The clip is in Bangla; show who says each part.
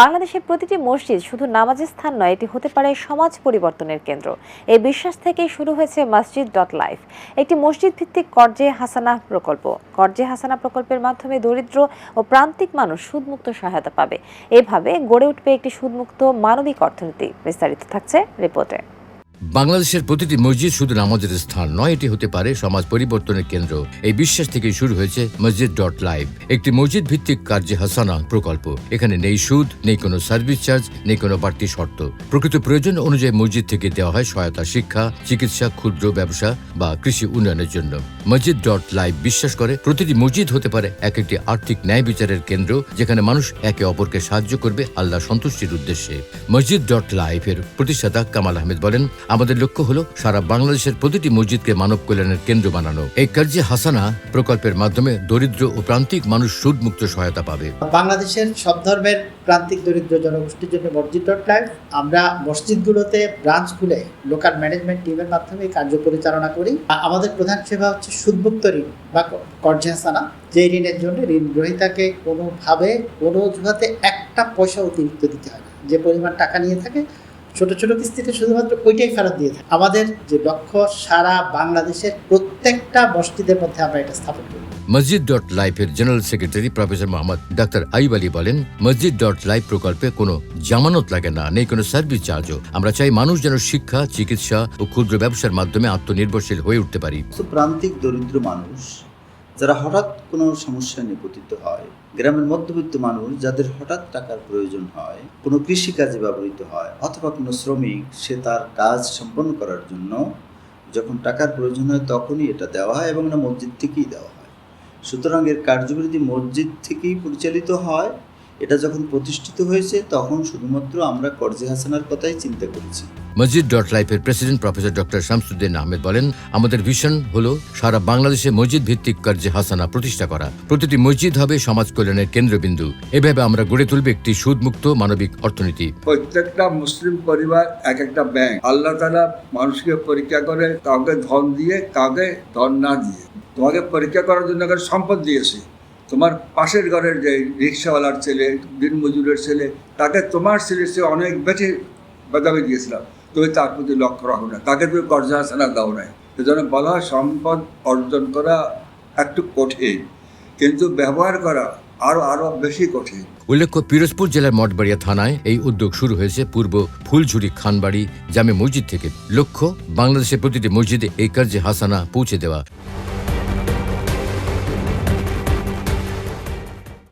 Speaker 1: বাংলাদেশের প্রতিটি মসজিদ শুধু নামাজের স্থান নয়, এটি হতে পারে সমাজ পরিবর্তনের কেন্দ্র। এই বিশ্বাস থেকে শুরু হয়েছে মসজিদ ডট লাইফ, একটি মসজিদ ভিত্তিক কর্জে হাসানা প্রকল্প। কর্জে হাসানা প্রকল্পের মাধ্যমে দরিদ্র ও প্রান্তিক মানুষ সুদমুক্ত সহায়তা পাবে। এভাবে গড়ে উঠবে একটি সুদমুক্ত মানবিক অর্থনীতি। বিস্তারিত থাকছে রিপোর্টে।
Speaker 2: বাংলাদেশের প্রতিটি মসজিদ শুধু নামাজের স্থান নয়, এটি হতে পারে সমাজ পরিবর্তনের কেন্দ্র। এই বিশ্বাস থেকে শুরু হয়েছে মসজিদ ডট লাইভ, একটি মসজিদ ভিত্তিক কার্যে হাসানা প্রকল্প। এখানে নেই সুদ, নেই কোনো সার্ভিস চার্জ, নেই কোনো বাড়তি শর্ত। প্রকৃত প্রয়োজন অনুযায়ী মসজিদ থেকে দেওয়া হয় সহায়তা, শিক্ষা, চিকিৎসা, ক্ষুদ্র ব্যবসা বা কৃষি উন্নয়নের জন্য। মসজিদ ডট লাইভ বিশ্বাস করে, প্রতিটি মসজিদ হতে পারে এক একটি আর্থিক ন্যায় বিচারের কেন্দ্র, যেখানে মানুষ একে অপরকে সাহায্য করবে আল্লাহ সন্তুষ্টির উদ্দেশ্যে। মসজিদ ডট লাইভ এর প্রতিষ্ঠাতা কামাল আহমেদ বলেন আমাদের লক্ষ্য হলো সারা বাংলাদেশের প্রতিটি মসজিদকে মানব কল্যাণের কেন্দ্র বানানো। এই কার্যে হাসানা প্রকল্পের মাধ্যমে দরিদ্র ও প্রান্তিক মানুষ সুদমুক্ত সহায়তা পাবে।
Speaker 3: বাংলাদেশের সব ধর্মের প্রান্তিক দরিদ্র জনগোষ্ঠীর জন্য মসজিদ ডট লাইভ আমরা মসজিদগুলোতে ব্রাঞ্চ খুলে লোকাল ম্যানেজমেন্ট টিমের মাধ্যমে কার্য পরিচালনা করি। আমাদের প্রধান সেবা হচ্ছে সুদমুক্ত ঋণ বা কর্জাসানা যে ঋণের জন্য ঋণ গ্রহীতাকে কোনোভাবে, কোনো অজুহাতে একটা পয়সা অতিরিক্ত দিতে হয় যে পরিমাণ টাকা নিয়ে থাকে ছোট ছোট কিস্তিতে শুধুমাত্র ওইটাই ফেরত দিয়ে থাকে। আমাদের যে লক্ষ্য সারা বাংলাদেশের প্রত্যেকটা মসজিদের মধ্যে আমরা এটা স্থাপন করি।
Speaker 2: মসজিদ ডট লাইফের general secretary professor Mohammad doctor Aib Ali বলেন মসজিদ ডট লাইফ প্রকল্পে কোনো জামানত লাগে না নেই কোনো সার্ভিস চার্জও। আমরা চাই মানুষ যেন শিক্ষা চিকিৎসা ও ক্ষুদ্র ব্যবসার মাধ্যমে আত্মনির্ভরশীল হয়ে উঠতে পারি।
Speaker 4: প্রান্তিক দরিদ্র মানুষ যারা হঠাৎ কোনো সমস্যায় নিপতিত হয়, গ্রামের মধ্যবিত্ত মানুষ যাদের হঠাৎ টাকার প্রয়োজন হয়, কোনো কৃষিকাজে ব্যবহৃত হয় অথবা কোনো শ্রমিক, সে তার কাজ সম্পন্ন করার জন্য যখন টাকার প্রয়োজন হয় তখনই এটা দেওয়া হয় এবং এটা মসজিদ থেকেই দেওয়া হয়। সুতরাং এর কার্যবিধি মসজিদ থেকেই পরিচালিত হয় এটা যখন প্রতিষ্ঠিত হয়েছে তখন শুধুমাত্র আমরা কর্জে হাসানার কথাই চিন্তা করেছি।
Speaker 2: মসজিদ ডট লাইফের president professor doctor Shamsuddin Ahmed বলেন আমাদের ভিশন হলো সারা বাংলাদেশে মসজিদ ভিত্তিক কার্যে হাসানা প্রতিষ্ঠা করা। প্রতিটি মসজিদ হবে সমাজ কল্যাণের কেন্দ্রবিন্দু। এভাবে আমরা গড়ে তুলব একটি সুদমুক্ত মানবিক অর্থনীতি।
Speaker 5: প্রত্যেকটা মুসলিম পরিবার এক একটা ব্যাংক আল্লাহ তালা মানুষকে পরীক্ষা করে কাউকে ধন দিয়ে কাউকে ধন না দিয়ে। তোমাকে পরীক্ষা করার জন্য সম্পদ দিয়েছে। তোমার পাশের ঘরের যে রিক্সাওয়ালার ছেলে, দিনমজুরের ছেলে, তাকে তোমার ছেলের চেয়ে অনেক বেশি বাদামি দিয়েছিলাম। তুমি তার প্রতি লক্ষ্য রাখো না। তাকে তুমি হাসানা দাও নাই সেজন্য বলা সম্পদ অর্জন করা একটু কঠিন, কিন্তু ব্যবহার করা আরও আরও বেশি কঠিন।
Speaker 2: উল্লেখ্য, পিরোজপুর জেলার মঠবাড়িয়া থানায় এই উদ্যোগ শুরু হয়েছে পূর্ব ফুলঝুরি খানবাড়ি জামে মসজিদ থেকে। লক্ষ্য, বাংলাদেশের প্রতিটি মসজিদে এই কার্যে হাসানা পৌঁছে দেওয়া।